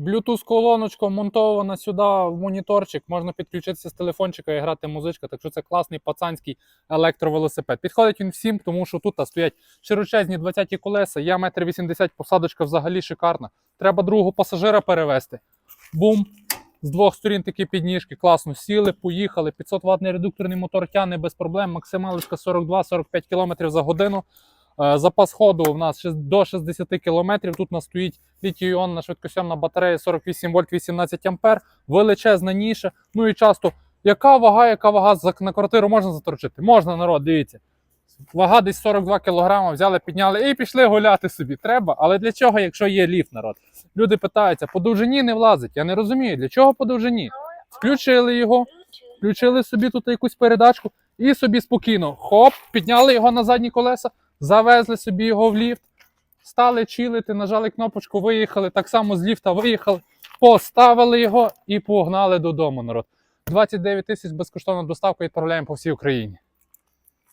Bluetooth-колоночка монтована сюди в моніторчик, можна підключитися з телефончика і грати музичка. Так що це класний пацанський електровелосипед. Підходить він всім, тому що тут стоять широчезні 20-ті колеса, я 1,80 м, посадочка взагалі шикарна. Треба другого пасажира перевезти. Бум! З двох сторін такі підніжки, класно сіли, поїхали. 500 ватний редукторний мотор тягне без проблем. Максималочка 42-45 км за годину. Е, Запас ходу у нас до 60 км. Тут у нас стоїть літій-іонна швидкосйомна батарея 48 вольт 18 ампер, величезна ніша. Ну і часто, яка вага, яка вага на квартиру можна заторчити? Можна, народ, дивіться. Вага десь 42 кг, взяли, підняли і пішли гуляти собі. Треба. Але для чого, якщо є ліфт, народ? Люди питаються, по довжині не влазить. Я не розумію, для чого по довжині? Включили його, включили собі тут якусь передачку і собі спокійно. Хоп, підняли його на задні колеса, завезли собі його в ліфт, стали чилити, нажали кнопочку, виїхали. Так само з ліфта виїхали, поставили його і погнали додому. Народ. 29 тисяч безкоштовна доставка відправляємо по всій Україні.